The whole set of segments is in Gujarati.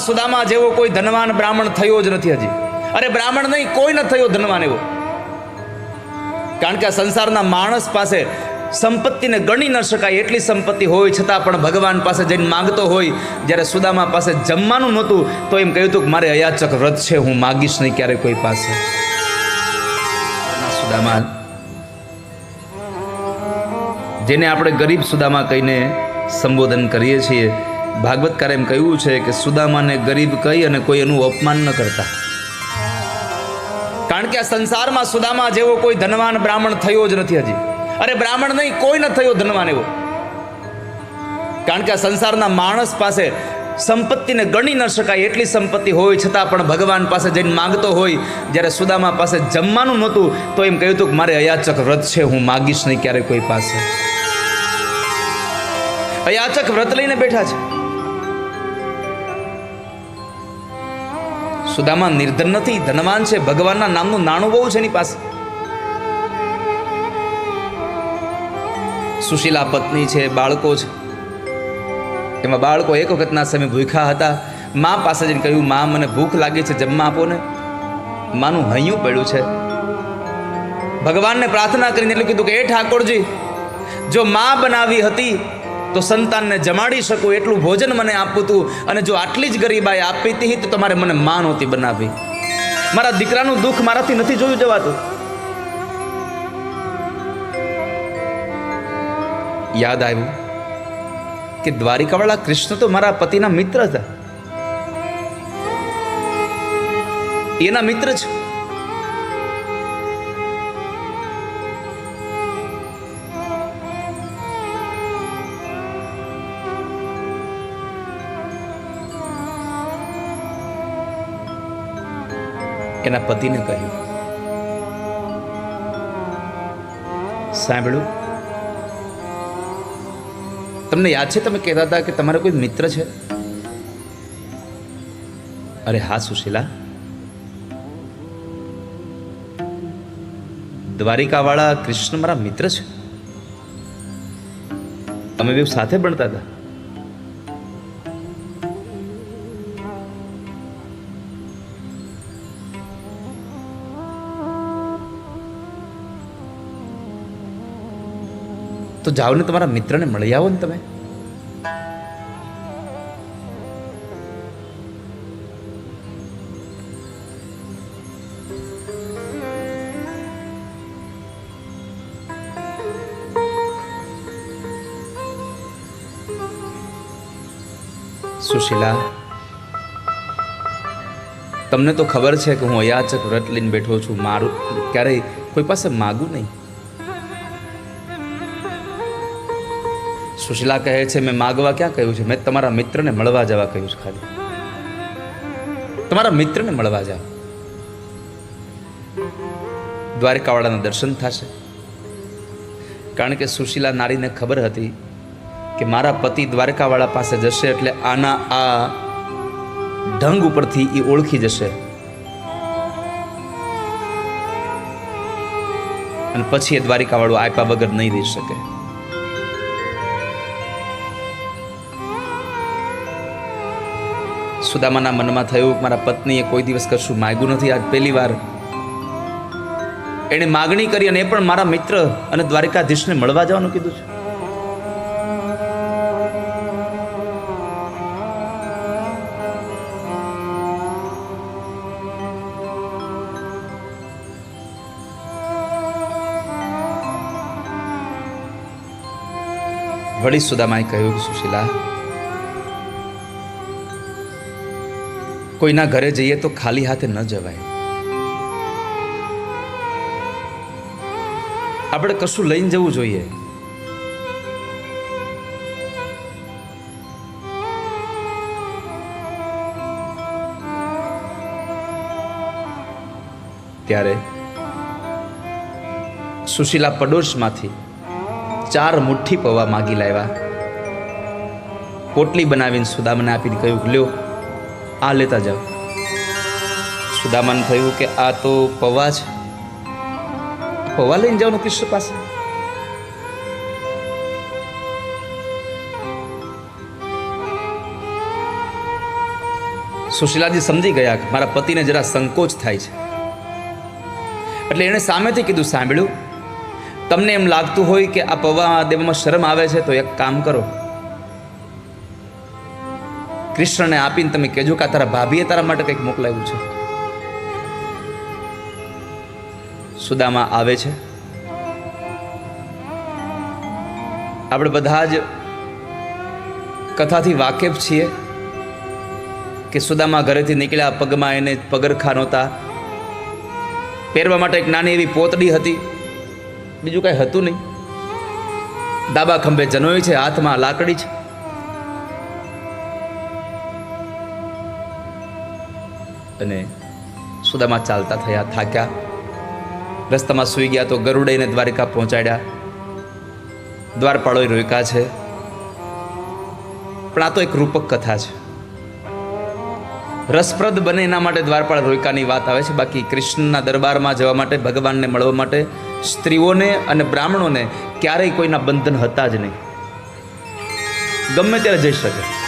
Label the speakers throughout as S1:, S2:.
S1: સુદામા જેવો કોઈ ધનવાન બ્રાહ્મણ થયો જ નથી હજી. અરે બ્રાહ્મણ નહીં, કોઈ ન થયો ધનવાન એવો. કારણ કે સંસારના માણસ પાસે સંપત્તિને ગણી ન શકાય એટલી સંપત્તિ હોય, છતાં પણ ભગવાન પાસે જઈને માંગતો હોય, જ્યારે સુદામા પાસે જમવાનું નહોતું, તો એમ કહ્યું હતું કે મારે અયાચક વ્રત છે, હું માગીશ નહીં ક્યારે કોઈ પાસે. સુદામા. જેને આપણે ગરીબ સુદામા કહીને સંબોધન કરીએ છીએ ભાગવતકારે એમ કહ્યું છે કે સુદામાને ગરીબ કહી અને કોઈ એનું અપમાન ન કરતા. કારણ કે આ સંસારમાં સુદામા જેવો કોઈ ધનવાન બ્રાહ્મણ થયો જ નથી હજી. અરે બ્રાહ્મણ નહીં, કોઈ ન થયો ધનવાન એવો. કારણ કે આ સંસારના માણસ પાસે સંપત્તિને ગણી ન શકાય એટલી સંપત્તિ હોય, છતાં પણ ભગવાન પાસે જઈને માંગતો હોય, જ્યારે સુદામા પાસે જમવાનું નહોતું, તો એમ કહ્યું હતું કે મારે અયાચક વ્રત છે, હું માગીશ નહીં ક્યારે કોઈ પાસે. અયાચક વ્રત લઈને બેઠા છે. સુદામા નિર્ધન નથી, ધનવાન છે, ભગવાનના નામનું નાણું બહુ છે એની પાસે. સુશીલા પત્ની છે, બાળકો છે. એમાં બાળકો એક વખતના સમય ભૂખ્યા હતા. મા પાસે જઈને કહ્યું, મા, મને ભૂખ લાગી છે, જમવા આપો ને. માનું હૈયું પડ્યું છે. ભગવાનને પ્રાર્થના કરીને એટલું કીધું કે એ ઠાકોરજી, જો મા બનાવી હતી તો સંતાનને જમાડી શકું, એટલું ભોજન મને આપવું હતું અને જો આટલી જ ગરીબાઈ આપી હતી, તો તમારે મને મા નહોતી બનાવી. મારા દીકરાનું દુઃખ મારાથી નથી જોયું જવાતું. યાદ આવ્યું કે દ્વારિકાવાળા કૃષ્ણ તો મારા પતિના મિત્ર હતા. એના મિત્ર છે એના પતિને કહ્યું, સાંભળ્યું? તમને યાદ છે તમે કહેતા હતા કે તમારો કોઈ મિત્ર છે? અરે હા, સુશીલા. દ્વારિકાવાળા કૃષ્ણ મારા મિત્ર છે. અમે બે સાથે ભણતા હતા. તો જાઓ ને તમારા મિત્રને મળી આવો ને તમે. સુશીલા, તમને તો ખબર છે કે હું અયાચક વ્રત લઈને બેઠો છું. મારું ક્યારેય કોઈ પાસે માગું નહીં. સુશીલા કહે છે, મેં માગવા ક્યાં કહ્યું છે? મેં તમારા મિત્રને મળવા જવા કહ્યું છે ખાલી. તમારા મિત્રને મળવા જાઓ. દ્વારકાવાળાના દર્શન થશે. કારણ કે સુશીલા નારીને ખબર હતી કે મારા પતિ દ્વારકાવાળા પાસે જશે એટલે આના આ ઢંગ ઉપરથી એ ઓળખી જશે. અને પછી એ દ્વારિકાવાળું આપ્યા વગર નહીં રહી શકે. સુદામાના મનમાં થયું, મારા પત્નીએ કોઈ દિવસ કશું માગ્યું નથી. આજ પહેલી વાર એણે માગણી કરી અને એ પણ મારા મિત્ર અને દ્વારિકાધીશને મળવા જવાનું કીધું છે. વળી સુદામાએ કહ્યું સુશીલા કોઈના ઘરે જઈએ તો ખાલી હાથે ન જવાય. આપણે કશું લઈને જવું જોઈએ. ત્યારે સુશીલા પડોશમાંથી ચાર મુઠ્ઠી પૌવા માગી લાવ્યા. પોટલી બનાવીને સુદામને આપીને કહ્યું, લ્યો આ લેતા જાઓ. સુદામાને થયું કે આ તો પૌવા છે. પૌવા લઈને જવાનું કૃષ્ણ પાસે. સુશીલાજી સમજી ગયા કે મારા પતિને જરા સંકોચ થાય છે. એટલે એણે સામેથી કીધું, સાંભળ્યું? તમને એમ લાગતું હોય કે આ પૌવા દેવામાં શરમ આવે છે, તો એક કામ કરો. કૃષ્ણને આપીને તમે કહેજો કે તારા ભાભીએ તારા માટે કંઈક મોકલાવ્યું છે. સુદામા આવે છે. આપણે બધા જ કથાથી વાકેફ છીએ કે સુદામા ઘરેથી નીકળ્યા પગમાં એને પગરખા નહોતા. પહેરવા માટે એક નાની એવી પોતડી હતી. બીજું કાંઈ હતું નહીં. દાબા ખંભે જનોય છે, હાથમાં લાકડી છે. અને સુદામાં ચાલતા થયા, થાક્યા. રસ્તામાં સૂઈ ગયા તો ગરુડઈને દ્વારિકા પહોંચાડ્યા. દ્વારપાળોએ રોક્યા છે. પણ આ તો એક રૂપક કથા છે. રસપ્રદ બને એના માટે દ્વારપાળ રોયકાની વાત આવે છે. બાકી કૃષ્ણના દરબારમાં જવા માટે, ભગવાનને મળવા માટે સ્ત્રીઓને અને બ્રાહ્મણોને ક્યારેય કોઈના બંધન હતા જ નહીં. ગમે ત્યારે જઈ શકે.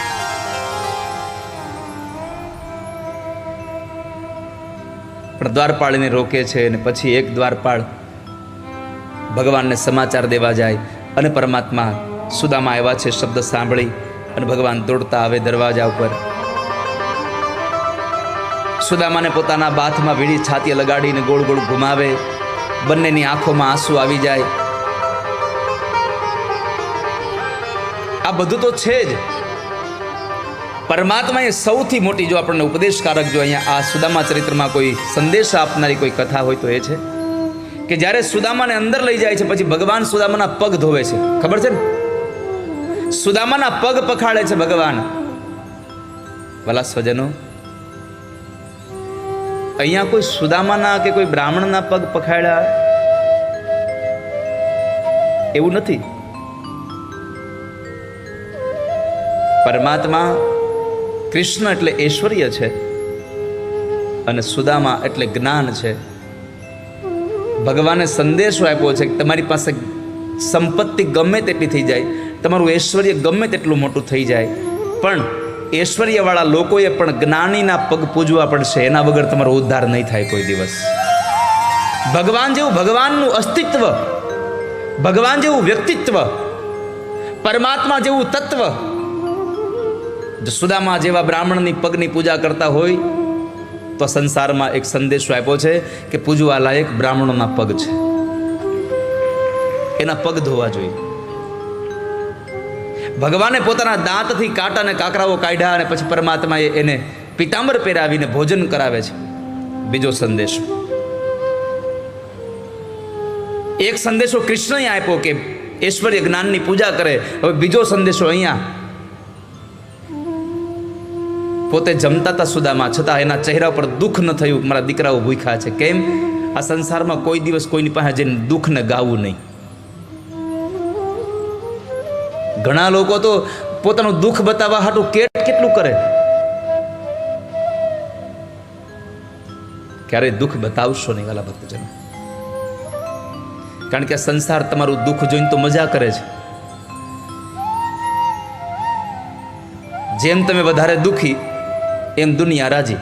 S1: પણ રોકે છે અને પછી એક દ્વારપાળ ભગવાનને સમાચાર દેવા જાય અને પરમાત્મા સુદામાં આવ્યા છે શબ્દ સાંભળી અને ભગવાન દોડતા આવે દરવાજા ઉપર. સુદામાને પોતાના બાથમાં વીડી છાતીએ લગાડીને ગોળ ગોળ ઘુમાવે. બંનેની આંખોમાં આંસુ આવી જાય. આ બધું તો છે જ. પરમાત્માએ સૌથી મોટી જો આપણને ઉપદેશકારક જો અહીંયા આ સુદામા ચરિત્રમાં કોઈ સંદેશ આપનારી કોઈ કથા હોય તો એ છે? કે જ્યારે સુદામાને અંદર લઈ જાય છે, પછી ભગવાન સુદામાના પગ ધોવે છે. ખબર છે ને? સુદામાના પગ પખાડે છે ભગવાન. ભલા સ્વજનો, અહીંયા કોઈ સુદામાના કે કોઈ બ્રાહ્મણના પગ પખાડ્યા એવું નથી. પરમાત્મા કૃષ્ણ એટલે ઐશ્વર્ય છે અને સુદામા એટલે જ્ઞાન છે. ભગવાને સંદેશો આપ્યો છે કે તમારી પાસે સંપત્તિ ગમે તેટલી થઈ જાય, તમારું ઐશ્વર્ય ગમે તેટલું મોટું થઈ જાય. પણ ઐશ્વર્યવાળા લોકોએ પણ જ્ઞાનીના પગ પૂજવા પડશે, એના વગર તમારો ઉદ્ધાર નહીં થાય કોઈ દિવસ. ભગવાન જેવું ભગવાનનું અસ્તિત્વ, ભગવાન જેવું વ્યક્તિત્વ, પરમાત્મા જેવું તત્વ જો સુદામા જેવા બ્રાહ્મણની પગની પૂજા કરતા હોય, તો સંસારમાં એક સંદેશો આપ્યો છે કે પૂજવા લાયક બ્રાહ્મણોના પગ છે. એના પગ ધોવા જોઈએ. ભગવાને પોતાના દાંતથી કાંટા અને કાકરાઓ કાઢ્યા અને પછી પરમાત્માએ એને પિતાંબર પહેરાવીને ભોજન કરાવે છે. બીજો સંદેશો. એક સંદેશો કૃષ્ણએ આપ્યો કે ઐશ્વર્ય જ્ઞાનની પૂજા કરે. હવે બીજો સંદેશો અહીંયા પોતે જમતા હતા સુદામાં, છતાં એના ચહેરા પર દુઃખ ન થયું. મારા દીકરાઓ ભૂખ્યા છે. કેમ? આ સંસારમાં કોઈ દિવસ કોઈની પાસે જઈને દુઃખને ગાવું નહીં. ઘણા લોકો તો પોતાનું દુઃખ બતાવવા હાટું કેટ કેટલું કરે? ક્યારેય દુઃખ બતાવશો નહીં વાલા ભક્તજનો. કારણ કે સંસાર તમારું દુઃખ જોઈને તો મજા કરે છે. જેમ તમે વધારે દુઃખી એમ દુનિયા રાજી.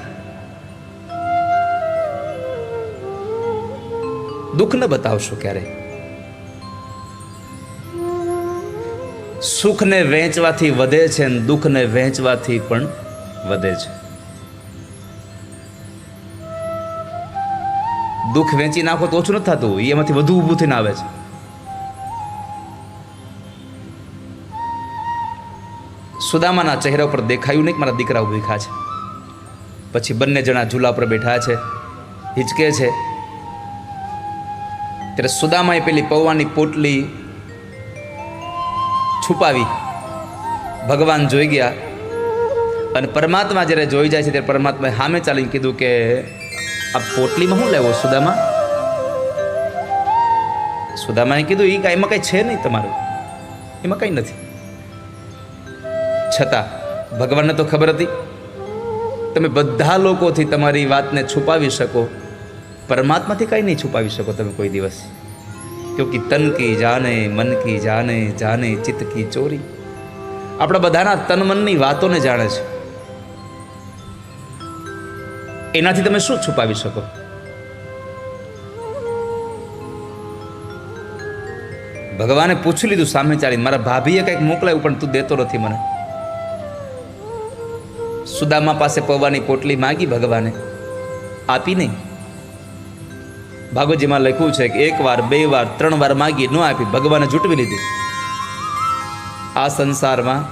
S1: દુઃખ ન બતાવશો ક્યારે સુખને વહેંચવાથી વધે છે અને દુઃખને વહેંચવાથી પણ વધે છે. દુઃખ વેચી નાખો તો ઓછું નથી થતું એમાંથી વધુ ઊભું થઈને આવે છે. સુદામાના ચહેરા ઉપર દેખાયું નહીં કે મારા દીકરા ઉભીખા છે. પછી બંને જણા ઝૂલા પર બેઠા છે. હિચકે છે. ત્યારે સુદામાએ પેલી પૌવાની પોટલી છુપાવી. ભગવાન જોઈ ગયા અને પરમાત્મા જ્યારે જોઈ જાય છે ત્યારે પરમાત્માએ સામે ચાલીને કીધું કે આ પોટલીમાં શું લેવો સુદામા? સુદામાએ કીધું એ કાંઈ એમાં કાંઈ છે નહીં તમારું. એમાં કંઈ નથી. છતાં ભગવાનને તો ખબર હતી તમે બધા લોકોથી તમારી વાતને છુપાવી શકો. પરમાત્માથી કાંઈ નહીં છુપાવી શકો તમે કોઈ દિવસ. ક્યોંકि તન કી જાને, મન કી જાને જાને ચિત્ત કી ચોરી. આપણા બધાના તન મનની વાતોને જાણે છે. એનાથી તમે શું છુપાવી શકો? ભગવાને પૂછી લીધું સામે ચાલીને, મારા ભાભીએ કંઈક મોકલાયું પણ તું દેતો નથી મને. સુદામા પાસે પૌવાની પોટલી માગી ભગવાને. આપી નહીં ભાગવતજીમાં લખ્યું છે કે એક વાર, બે વાર, ત્રણ વાર માગી, ન આપી, ભગવાને જૂટવી લીધી. આ સંસારમાં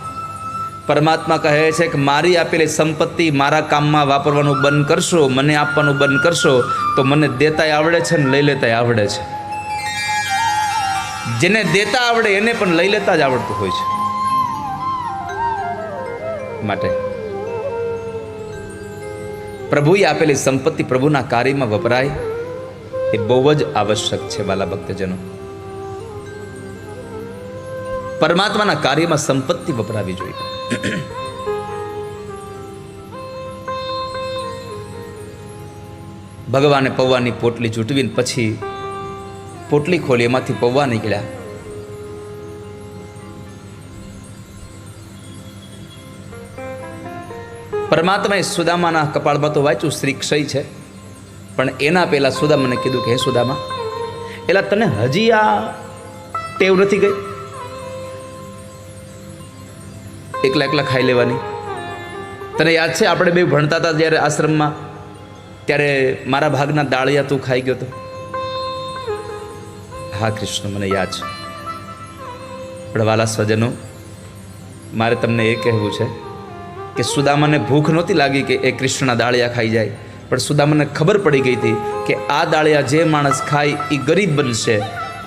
S1: પરમાત્મા કહે છે કે મારી આપેલી સંપત્તિ મારા કામમાં વાપરવાનું બંધ કરશો, મને આપવાનું બંધ કરશો, તો મને દેતાય આવડે છે ને લઈ લેતાય આવડે છે. જેને દેતા આવડે એને પણ લઈ લેતા જ આવડતું હોય છે. માટે પ્રભુએ આપેલી સંપત્તિ પ્રભુના કાર્યમાં વપરાય એ બહુ જ આવશ્યક છે, બાલા ભક્તજનો. પરમાત્માના કાર્યમાં સંપત્તિ વપરાવી જોઈએ. ભગવાને પૌવાની પોટલી જૂટવીને પછી પોટલી ખોલી, એમાંથી પૌવા નીકળ્યા. પરમાત્માએ સુદામાના કપાળમાં તો વાંચ્યું, શ્રી ક્ષય છે. પણ એના પહેલાં સુદામાને કીધું કે, હે સુદામા એટલે તને હજી આ ટેવ નથી ગઈ? એકલા એકલા ખાઈ લેવાની. તને યાદ છે, આપણે બે ભણતા હતા જ્યારે આશ્રમમાં? ત્યારે મારા ભાગના દાળિયા તું ખાઈ ગયો તો? હા, કૃષ્ણ, મને યાદ છે. પણ વાલા સ્વજનો, મારે તમને એ કહેવું છે કે સુદામાને ભૂખ નહોતી લાગી કે એ કૃષ્ણના દાળિયા ખાઈ જાય. પણ સુદામાને ખબર પડી ગઈ હતી કે આ દાળિયા જે માણસ ખાય એ ગરીબ બનશે.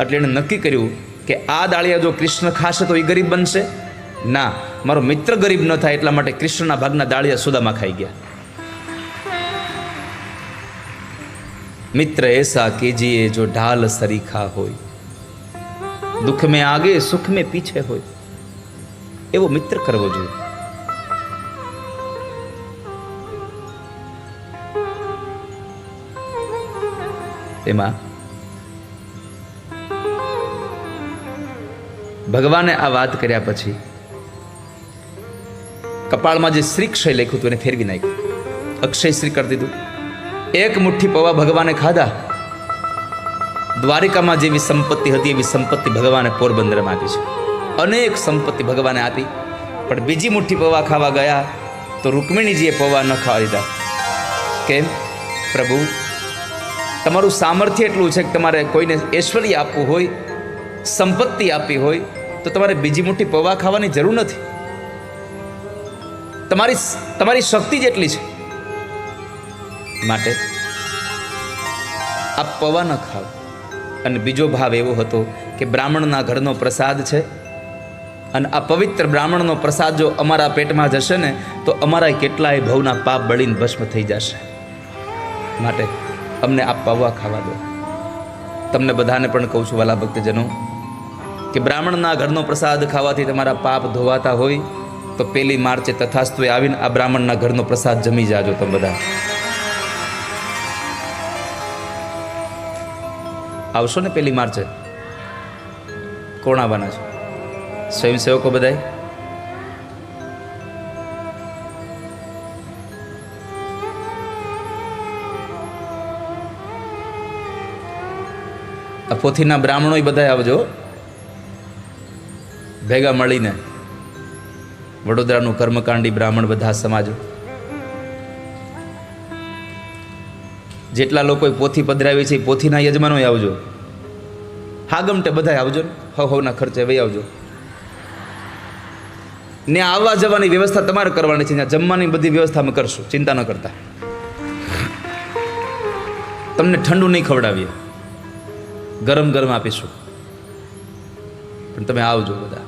S1: એટલે એણે નક્કી કર્યું કે આ દાળિયા જો કૃષ્ણ ખાશે તો એ ગરીબ બનશે? ના, મારો મિત્ર ગરીબ ન થાય એટલા માટે કૃષ્ણના ભાગના દાળિયા સુદામા ખાઈ ગયા. મિત્ર, એસા કેજીએ જો ઢાલ સરીખા હોય દુઃખ મેં આગે સુખ મેં પીછે હોય, એવો મિત્ર કરવો જોઈએ. એમાં. ભગવાને આ વાત કર્યા પછી કપાળમાં જે શ્રીક્ષય લખ્યું હતું એને ફેરવી નાખ્યું. અક્ષય શ્રી કરી દીધું. એક મુઠ્ઠી પૌવા ભગવાને ખાધા. દ્વારિકામાં જેવી સંપત્તિ હતી એવી સંપત્તિ ભગવાને પોરબંદરમાં આપી છે. અનેક સંપત્તિ ભગવાને આપી. પણ બીજી મુઠ્ઠી પૌવા ખાવા ગયા તો રૂકમિણીજીએ પૌવા ન ખાવા દીધા. કેમ? પ્રભુ તમારું સામર્થ્ય એટલું છે કે તમારે કોઈને ઐશ્વર્ય આપવું હોય, સંપત્તિ આપવી હોય, તો તમારે બીજી મોટી પૌવા ખાવાની જરૂર નથી. તમારી તમારી શક્તિ જેટલી છે. માટે આ પૌવા ન ખાવ અને બીજો ભાવ એવો હતો કે બ્રાહ્મણના ઘરનો પ્રસાદ છે. અને આ પવિત્ર બ્રાહ્મણનો પ્રસાદ જો અમારા પેટમાં જશે ને, તો અમારા કેટલાય ભવના પાપ બળીને ભસ્મ થઈ જશે. માટે અમને આ પૌવા ખાવા દો. તમને બધાને પણ કહું છું વાલા ભક્તજનો, કે બ્રાહ્મણના ઘરનો પ્રસાદ ખાવાથી તમારા પાપ ધોવાતા હોય, તો પેલી માર્ચે તથાસ્તુએ આવીને આ બ્રાહ્મણના ઘરનો પ્રસાદ જમી જાજો તમે બધા. આવશો ને પેલી માર્ચે? કોણ આવવાના છે? સ્વયંસેવકો બધાય? આ પોથીના બ્રાહ્મણો બધા આવજો. ભેગા મળીને વડોદરાનું કર્મકાંડી બ્રાહ્મણ બધા સમાજો. જેટલા લોકોએ પોથી પધરાવી છે પોથીના યજમાનો આવજો. હા ગમટે બધા આવજો હવ હવના ખર્ચે વહી આવજો. ને આવવા જવાની વ્યવસ્થા તમારે કરવાની છે. જમવાની બધી વ્યવસ્થા અમે કરશું. ચિંતા ન કરતા. તમને ઠંડુ નહીં ખવડાવીએ. ગરમ ગરમ આપીશું. પણ તમે આવજો બધા.